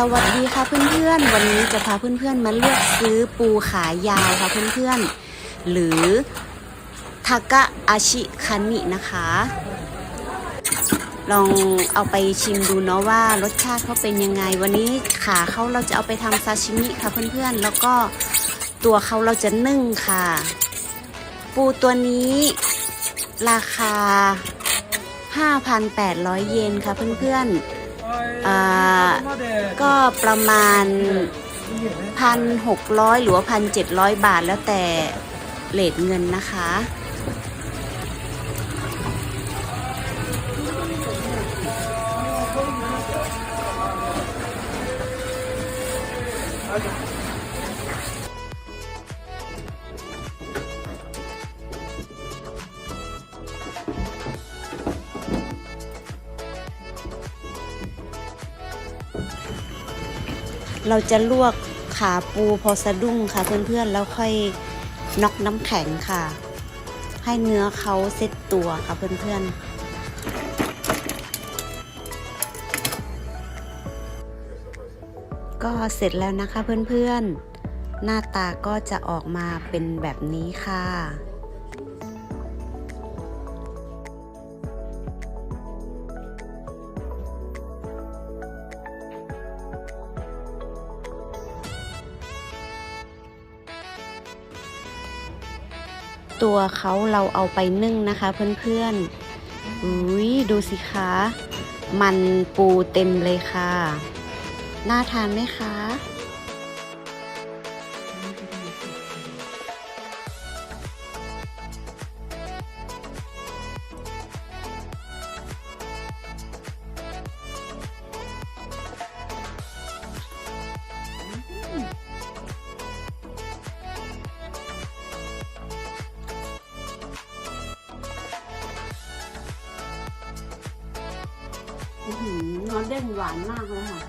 สวัสดีค่ะเพื่อนๆ วันนี้จะพาเพื่อนๆ มาเลือกซื้อปูขายาวค่ะเพื่อนๆ หรือทากะอาชิคันินะคะ ลองเอาไปชิมดูเนาะว่ารสชาติเขาเป็นยังไง วันนี้ขาเขาเราจะเอาไปทำซาชิมิค่ะเพื่อนๆ แล้วก็ตัวเขาเราจะนึ่งค่ะ ปูตัวนี้ราคา 5,800 เยนค่ะเพื่อนๆ อ่าก็ประมาณ1,600หรือว่า1,700บาทแล้วแต่เลทเงินนะคะ เราจะลวกขาปูพอสะดุ้งค่ะ เพื่อนๆแล้วค่อยน็อกน้ำแข็งค่ะ ให้เนื้อเขาเซ็ตตัวค่ะเพื่อนๆก็เสร็จแล้วนะคะเพื่อนๆ หน้าตาก็จะออกมาเป็นแบบนี้ค่ะ ตัวเขาเราเอาไปนึ่งนะคะเพื่อนๆอุ้ยดูสิคะ มันปูเต็มเลยค่ะ น่าทานไหมคะ อื้อนเด้งหวานมากเลยค่ะ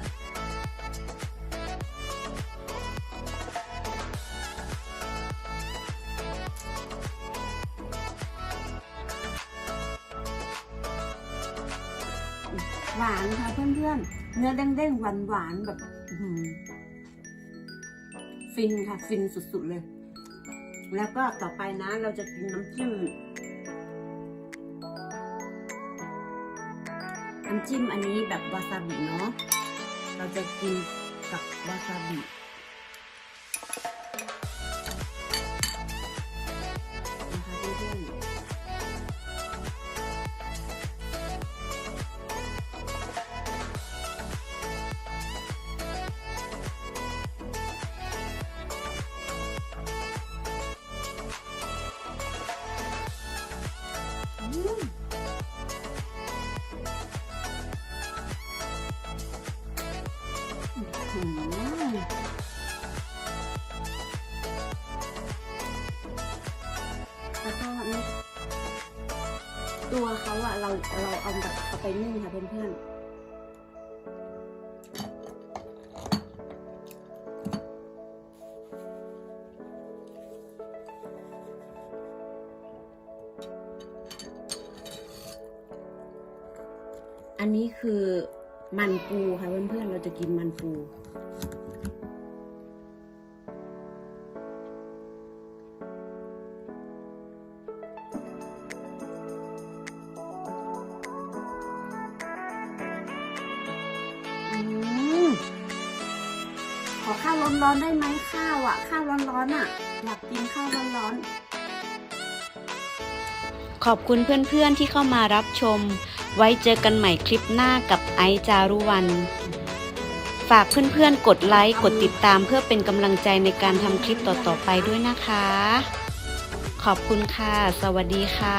หวานค่ะเพื่อนๆ เนื้อเด้งๆ หวานๆ แบบฟินค่ะ ฟินสุดๆเลย แล้วก็ต่อไปนะเราจะกินน้ำจิ้ม น้ำจิ้มอันนี้แบบวาซาบิเนาะ เราจะกินกับวาซาบิ ตัวเขาอะเราเราเอาแบบเอาไปนึ่งค่ะเพื่อนๆอันนี้คือมันปูค่ะเพื่อนๆ เราจะกินมันปู ขอข้าวร้อนๆได้ไหมข้าวอะข้าวร้อนๆอะอยากกินข้าวร้อนๆขอบคุณเพื่อนๆที่เข้ามารับชม ไว้เจอกันใหม่คลิปหน้ากับไอจารุวัน ฝากเพื่อนๆ กดไลค์กดติดตามเพื่อเป็นกำลังใจในการทำคลิปต่อๆไปด้วยนะคะ ขอบคุณค่ะ สวัสดีค่ะ